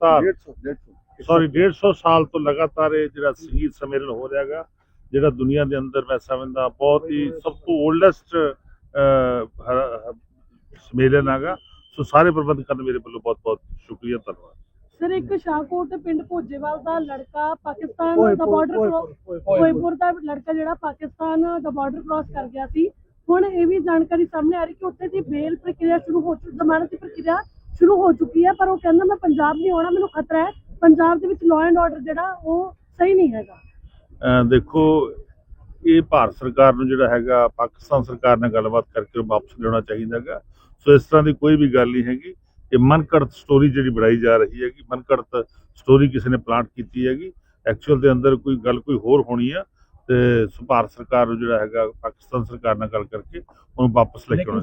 ਲਗਾਤਾਰ 150 150 ਸੌਰੀ 150 ਸਾਲ ਤੋਂ ਲਗਾਤਾਰ ਇਹ ਜਿਹੜਾ ਸੰਗੀਤ ਸੰਮੇਲਨ ਹੋ ਰਿਹਾ ਹੈਗਾ ਜਿਹੜਾ ਦੁਨੀਆ ਦੇ ਅੰਦਰ ਮੈਂ ਸਮਝਦਾ ਬਹੁਤ ਹੀ ਸਭ ਤੋਂ 올ਡੈਸਟ ਸੰਮੇਲਨ ਹੈਗਾ। ਸੋ ਸਾਰੇ ਪ੍ਰਬੰਧਕਾਂ ਦਾ ਮੇਰੇ ਵੱਲੋਂ ਬਹੁਤ ਬਹੁਤ ਸ਼ੁਕਰੀਆ ਧੰਨਵਾਦ। ਸਰ ਇੱਕ ਸ਼ਾਹਕੋਟ ਪਿੰਡ ਭੋਜੇਵਾਲ ਦਾ ਲੜਕਾ ਪਾਕਿਸਤਾਨ ਦਾ ਬਾਰਡਰ ਕੋਇਪੁਰ ਦਾ ਲੜਕਾ ਜਿਹੜਾ ਪਾਕਿਸਤਾਨ ਦਾ ਬਾਰਡਰ ਕ੍ਰਾਸ ਕਰ ਗਿਆ ਸੀ। ਹੁਣ ਇਹ ਵੀ ਜਾਣਕਾਰੀ ਸਾਹਮਣੇ ਆ ਰਹੀ ਕਿ ਉੱਥੇ ਦੀ ਬੇਲ ਪ੍ਰਕਿਰਿਆ ਸ਼ੁਰੂ ਹੋ ਚੁੱਕੀ ਜ਼ਮਾਨਤ ਦੀ ਪ੍ਰਕਿਰਿਆ ਸ਼ੁਰੂ ਹੋ ਚੁੱਕੀ ਹੈ, ਪਰ ਉਹ ਕਹਿੰਦਾ ਮੈਂ ਪੰਜਾਬ ਨਹੀਂ ਆਉਣਾ, ਮੈਨੂੰ ਖਤਰਾ ਹੈ। ਪੰਜਾਬ ਦੇ ਵਿੱਚ ਲਾਅ ਐਂਡ ਆਰਡਰ ਜਿਹੜਾ, ਉਹ ਸਹੀ ਨਹੀਂ ਹੈਗਾ। ਦੇਖੋ, ਇਹ ਭਾਰਤ ਸਰਕਾਰ ਨੂੰ ਜਿਹੜਾ ਹੈਗਾ, ਪਾਕਿਸਤਾਨ ਸਰਕਾਰ ਨਾਲ ਗੱਲਬਾਤ ਕਰਕੇ ਉਹ ਵਾਪਸ ਲੈਣਾ ਚਾਹੀਦਾ ਹੈਗਾ। ਸੋ ਇਸ ਤਰ੍ਹਾਂ ਦੀ ਕੋਈ ਵੀ ਗੱਲ ਨਹੀਂ ਹੈਗੀ ਇਹ ਮਨਕੜਤ ਸਟੋਰੀ ਜਿਹੜੀ ਬਣਾਈ ਜਾ ਰਹੀ ਹੈਗੀ, ਮਨਕੜਤ ਸਟੋਰੀ ਕਿਸੇ ਨੇ ਪਲਾਂਟ ਕੀਤੀ ਹੈਗੀ। ਐਕਚੁਅਲ ਦੇ ਅੰਦਰ ਕੋਈ ਗੱਲ ਕੋਈ ਹੋਰ ਹੋਣੀ ਆ। ਤੇ ਸਰਕਾਰ ਜਿਹੜਾ ਹੈਗਾ ਨਾਲ ਗੱਲ ਕਰਕੇ ਉਹਨੂੰ ਵਾਪਸ ਲੈ ਕੇ ਆਉਣਾ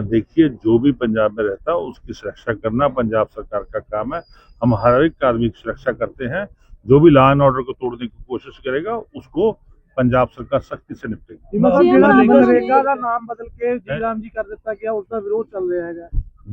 देखिए जो भी पंजाब में रहता है उसकी सुरक्षा करना पंजाब सरकार का काम है हम हर एक आदमी की सुरक्षा करते हैं जो भी लॉ एंड ऑर्डर को तोड़ने की कोशिश करेगा उसको ਪੰਜਾਬ ਸਰਕਾਰ ਸਖਤੀ ਸੇ ਨਿਪਟੇਗੀ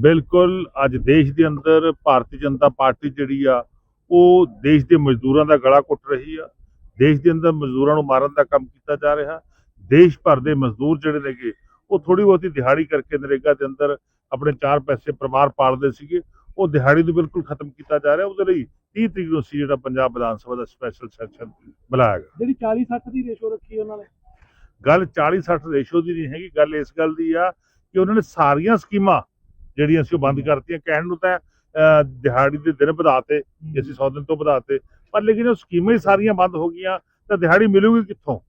ਬਿਲਕੁਲ ਅੱਜ ਦੇਸ਼ ਦੇ ਅੰਦਰ ਭਾਰਤੀ ਜਨਤਾ ਪਾਰਟੀ ਜਿਹੜੀ ਆ ਉਹ ਦੇਸ਼ ਦੇ ਮਜ਼ਦੂਰਾਂ ਦਾ ਗਲਾ ਘੁੱਟ ਰਹੀ ਆ। ਦੇਸ਼ ਦੇ ਅੰਦਰ ਮਜ਼ਦੂਰਾਂ ਨੂੰ ਮਾਰਨ ਦਾ ਕੰਮ ਕੀਤਾ ਜਾ ਰਿਹਾ। ਦੇਸ਼ ਭਰ ਦੇ ਮਜ਼ਦੂਰ ਜਿਹੜੇ ਨੇਗੇ ਉਹ ਥੋੜੀ ਬਹੁਤੀ ਦਿਹਾੜੀ ਕਰਕੇ ਨਰੇਗਾ ਦੇ ਅੰਦਰ ਆਪਣੇ ਚਾਰ ਪੈਸੇ ਪਰਿਵਾਰ ਪਾਲਦੇ ਸੀਗੇ। ਉਹ ਦਿਹਾੜੀ ਨੂੰ ਬਿਲਕੁਲ ਖਤਮ ਕੀਤਾ ਜਾ ਰਿਹਾ ਉਹਦੇ ਲਈ 30 ਤਰੀਕ ਨੂੰ ਸੀ ਜਿਹੜਾ ਪੰਜਾਬ ਵਿਧਾਨ ਸਭਾ ਦਾ ਸਪੈਸ਼ਲ ਸੈਸ਼ਨ ਬੁਲਾਇਆ ਗਿਆ। ਜਿਹੜੀ 40 60 ਦੀ ਰੇਸ਼ੋ ਰੱਖੀ ਉਹਨਾਂ ਨੇ। ਗੱਲ 40 60 ਰੇਸ਼ੋ ਦੀ ਨਹੀਂ ਹੈਗੀ ਗੱਲ ਇਸ ਗੱਲ ਦੀ ਆ ਕਿ ਉਹਨਾਂ ਨੇ ਸਾਰੀਆਂ ਸਕੀਮਾਂ ਜਿਹੜੀਆਂ ਸੀ ਉਹ ਬੰਦ ਕਰਤੀਆਂ ਕਹਿਣ ਨੂੰ ਤਾਂ ਦਿਹਾੜੀ ਦੇ ਦਿਨ ਵਧਾਤੇ ਅਸੀਂ 100 ਦਿਨ ਤੋਂ ਵਧਾਤੇ ਪਰ ਲੇਕਿਨ ਉਹ ਸਕੀਮਾਂ ਹੀ ਸਾਰੀਆਂ ਬੰਦ ਹੋ ਗਈਆਂ ਤਾਂ ਦਿਹਾੜੀ ਮਿਲੂਗੀ ਕਿੱਥੋਂ?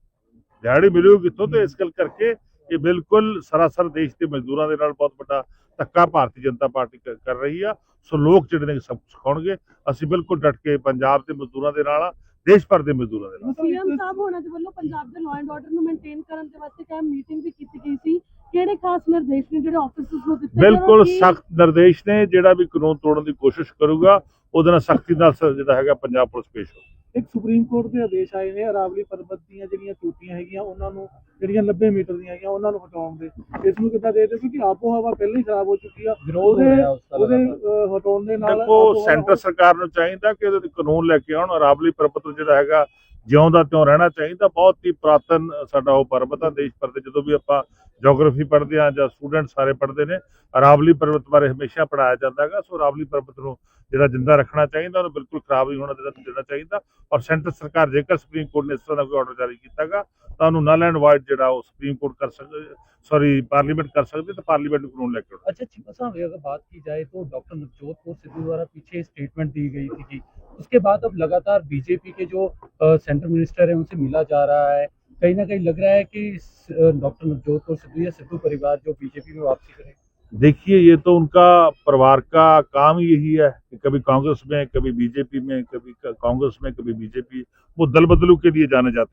ਦਿਹਾੜੀ ਮਿਲੂਗੀ ਕਿੱਥੋਂ? ਤੇ ਇਸ ਗੱਲ ਕਰਕੇ ਇਹ ਬਿਲਕੁਲ ਸਰਾਸਰ ਦੇਸ਼ ਦੇ ਮਜ਼ਦੂਰਾਂ ਦੇ ਨਾਲ ਬਹੁਤ ਵੱਡਾ ਧੱਕਾ ਭਾਰਤੀ ਜਨਤਾ ਪਾਰਟੀ ਕਰ- ਰਹੀ ਆ। ਸੋ ਲੋਕ ਜਿਹੜੇ ਨੇ ਸਭ ਸਿਖਾਉਣਗੇ। ਅਸੀਂ ਬਿਲਕੁਲ ਡਟ ਕੇ ਪੰਜਾਬ ਦੇ ਮਜ਼ਦੂਰਾਂ ਦੇ ਨਾਲ ਆ ਦੇਸ਼ ਭਰ ਦੇ ਮਜ਼ਦੂਰਾਂ ਦੇ ਨਾਲ। ਸੀਐਮ ਸਾਹਿਬ ਹੋਣਾ ਦੇ ਵੱਲੋਂ ਪੰਜਾਬ ਦੇ ਲਾਅ ਐਂਡ ਆਰਡਰ ਨੂੰ ਮੇਨਟੇਨ ਕਰਨ ਦੇ ਵਾਸਤੇ ਕਾ ਮੀਟਿੰਗ ਵੀ ਕੀਤੀ ਗਈ ਸੀ? ਕਿਹੜੇ ਖਾਸ ਨਿਰਦੇਸ਼ ਨੇ ਜਿਹੜੇ ਆਫਿਸਰਸ ਨੂੰ ਦਿੱਤੇ ਬਿਲਕੁਲ ਸਖਤ ਨਿਰਦੇਸ਼ ਨੇ ਜਿਹੜਾ ਵੀ ਕਾਨੂੰਨ ਤੋੜਨ ਦੀ ਕੋਸ਼ਿਸ਼ ਕਰੂਗਾ ਉਹਦੇ ਨਾਲ ਸਖਤੀ ਨਾਲ ਜਿਹੜਾ ਹੈਗਾ ਪੰਜਾਬ ਪੁਲਿਸ ਪੇਸ਼ ਹੋ ਇੱਕ ਸੁਪਰੀਮ ਕੋਰਟ ਦੇ ਆਦੇਸ਼ ਆਏ ਨੇ ਅਰਾਵਲੀ ਪਰਬਤ ਦੀਆਂ ਜਿਹੜੀਆਂ ਟੂਟੀਆਂ ਹੈਗੀਆਂ ਉਹਨਾਂ ਨੂੰ ਜਿਹੜੀਆਂ 90 ਮੀਟਰ ਦੀਆਂ ਹੈਗੀਆਂ ਉਹਨਾਂ ਨੂੰ ਹਟਾਉਣ ਦੇ। ਇਸ ਨੂੰ ਕਿੱਦਾਂ ਦੇ ਦਿਓ ਕਿਉਂਕਿ ਆਪੋ ਹਵਾ ਪਹਿਲਾਂ ਹੀ ਖਰਾਬ ਹੋ ਚੁੱਕੀ ਆ ਉਹਦੇ ਉਹਦੇ ਹਟਾਉਣ ਦੇ ਨਾਲ ਦੇਖੋ ਸੈਂਟਰ ਸਰਕਾਰ ਨੂੰ ਚਾਹੀਦਾ ਕਿ ਉਹਦੇ ਕਾਨੂੰਨ ਲੈ ਕੇ ਆਉਣ ਅਰਾਵਲੀ ਪਰਬਤ ਜਿਹੜਾ ਹੈਗਾ ਜਿਉਂਦਾ ਤਿਉਂ ਰਹਿਣਾ ਚਾਹੀਦਾ ਬਹੁਤ ਹੀ ਪ੍ਰਾਤਨ ਸਾਡਾ ਉਹ ਪਰਬਤ ਆ ਦੇਸ਼ ਭਰ ਦੇ ਜਦੋਂ ਵੀ ਆਪਾਂ ਜੀਓਗ੍ਰਾਫੀ ਪੜ੍ਹਦੇ ਆ ਜਾਂ ਸਟੂਡੈਂਟ ਸਾਰੇ ਪੜ੍ਹਦੇ ਨੇ ਅਰਾਵਲੀ ਪਰਬਤ ਬਾਰੇ ਹਮੇਸ਼ਾ ਪੜਾਇਆ ਜਾਂਦਾ ਹੈਗਾ ਸੋ ਅਰਾਵਲੀ ਪਰਬਤ ਨੂੰ ਜਿਹੜਾ ਜਿੰਦਾ ਰੱਖਣਾ ਚਾਹੀਦਾ ਉਹਨੂੰ ਬਿਲਕੁਲ ਖਰਾਬ ਨਹੀਂ ਹੋਣਾ ਦੇਣਾ ਦੇਣਾ ਚਾਹੀਦਾ ਔਰ ਸੈਂਟਰ ਸਰਕਾਰ ਜੇਕਰ ਸੁਪਰੀਮ ਕੋਰਟ ਨੇ ਇਸ ਤਰ੍ਹਾਂ ਦਾ ਕੋਈ ਆਰਡਰ ਜਾਰੀ ਕੀਤਾਗਾ ਤਾਂ ਉਹਨੂੰ ਨਲ ਐਂਡ ਵਾਈਡ ਜਿਹੜਾ ਉਹ ਸੁਪਰੀਮ ਕੋਰਟ ਕਰ ਸਕਦਾ ਸੌਰੀ ਪਾਰਲੀਮੈਂਟ ਕਰ ਸਕਦੀ ਹੈ ਤਾਂ ਪਾਰਲੀਮੈਂਟ ਨੂੰ ਕਾਨੂੰਨ ਲੈ ਕੇ ਆਉਣਾ अच्छा चिपा साहब अगर बात की जाए तो डॉक्टर नवजोत कौर सिद्धू द्वारा पीछे स्टेटमेंट दी गई थी कि उसके बाद अब लगातार बीजेपी के जो सेंट्रल मिनिस्टर हैं, उनसे मिला जा रहा है। कहीं ना कहीं लग रहा है कि डॉक्टर नवजोत कौर सिद्धू या सिद्धू परिवार जो बीजेपी में वापसी करें। देखिए, ये तो उनका परिवार का काम यही है कि कभी कांग्रेस में, कभी बीजेपी में, कभी कांग्रेस में, कभी बीजेपी वो दल बदलू के लिए जाने जाते